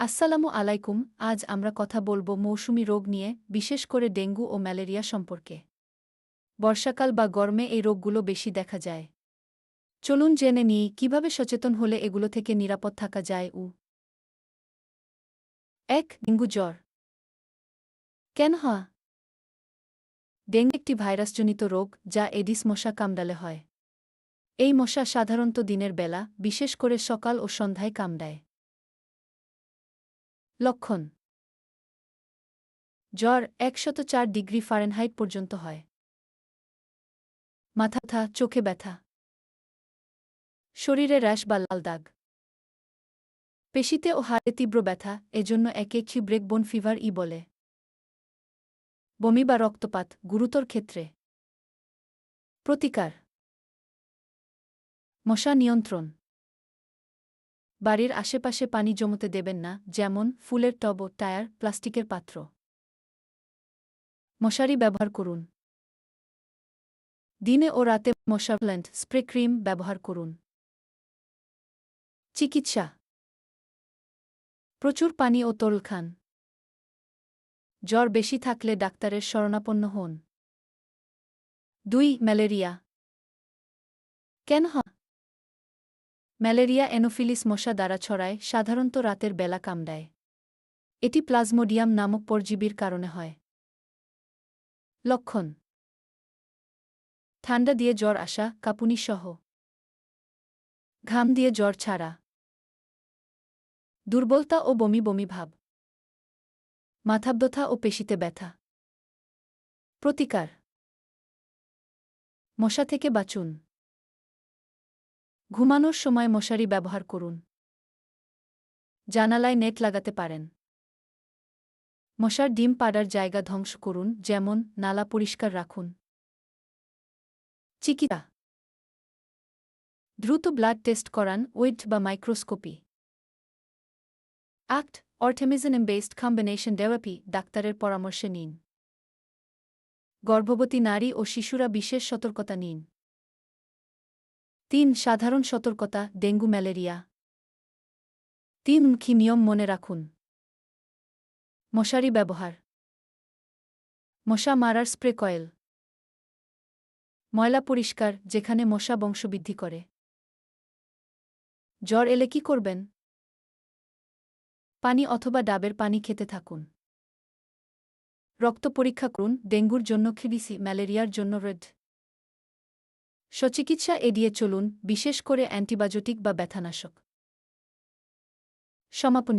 আসসালামু আলাইকুম, আজ আমরা কথা বলব মৌসুমি রোগ নিয়ে, বিশেষ করে ডেঙ্গু ও ম্যালেরিয়া সম্পর্কে। বর্ষাকাল বা গরমে এই রোগগুলো বেশি দেখা যায়। চলুন জেনে নিই, কীভাবে সচেতন হলে এগুলো থেকে নিরাপদ থাকা যায় উ এক, ডেঙ্গু জ্বর। কেন হয় ডেঙ্গু একটি ভাইরাসজনিত রোগ, যা এডিস মশা কামড়ালে হয়। এই মশা সাধারণত দিনের বেলা, বিশেষ করে সকাল ও সন্ধ্যায় কামড়ায়। লক্ষণ। জ্বর একশত চার ডিগ্রি ফারেনহাইট পর্যন্ত হয়। মাথা ব্যথা, চোখে ব্যথা। শরীরে র্যাশ বা লাল দাগ। পেশিতে ও হাড়ে তীব্র ব্যথা, এজন্য একে ব্রেকবোন ফিভার ই বলে। বমি বা রক্তপাত, গুরুতর ক্ষেত্রে। প্রতিকার। মশা নিয়ন্ত্রণ। বাড়ির আশেপাশে পানি জমতে দেবেন না, যেমন ফুলের টব ও টায়ার, প্লাস্টিকের পাত্র। মশারি ব্যবহার করুন। দিনে ও রাতে মশাপ্ল্যান্ট স্প্রে ক্রিম ব্যবহার করুন। চিকিৎসা। প্রচুর পানি ও তরল খান। জ্বর বেশি থাকলে ডাক্তারের শরণাপন্ন হন। দুই, ম্যালেরিয়া। কেন হয় ম্যালেরিয়া এনোফিলিস মশা দ্বারা ছড়ায়, সাধারণত রাতের বেলা কামড়ায়। এটি প্লাজমোডিয়াম নামক পরজীবীর কারণে হয়। লক্ষণ ঠান্ডা দিয়ে জ্বর আসা, কাপুনি সহ। ঘাম দিয়ে জ্বর ছাড়া। দুর্বলতা ও বমি বমি ভাব। মাথাব্যথা ও পেশিতে ব্যথা। প্রতিকার মশা থেকে বাঁচুন। ঘুমানোর সময় মশারি ব্যবহার করুন। জানালায় নেট লাগাতে পারেন। মশার ডিম পাড়ার জায়গা ধ্বংস করুন, যেমন নালা পরিষ্কার রাখুন। চিকিৎসা। দ্রুত ব্লাড টেস্ট করান ওয়েট বা microscopy. ACT artemisinin based combination therapy, ডাক্তারের পরামর্শে নিন। গর্ভবতী নারী ও শিশুরা বিশেষ সতর্কতা নিন। তিন সাধারণ সতর্কতা, ডেঙ্গু ম্যালেরিয়া। তিন কি নিয়ম মনে রাখুন। মশারি ব্যবহার। মশা মারার স্প্রে কয়েল। ময়লা পরিষ্কার, যেখানে মশা বংশবৃদ্ধি করে। জ্বর এলে কি করবেন? পানি অথবা ডাবের পানি খেতে থাকুন। রক্ত পরীক্ষা করুন, ডেঙ্গুর জন্য খিবিসি, ম্যালেরিয়ার জন্য রেড। সচিকিৎসা এড়িয়ে চলুন বিশেষ করে অ্যান্টিবায়োটিক বা ব্যথানাশক। সমাপনী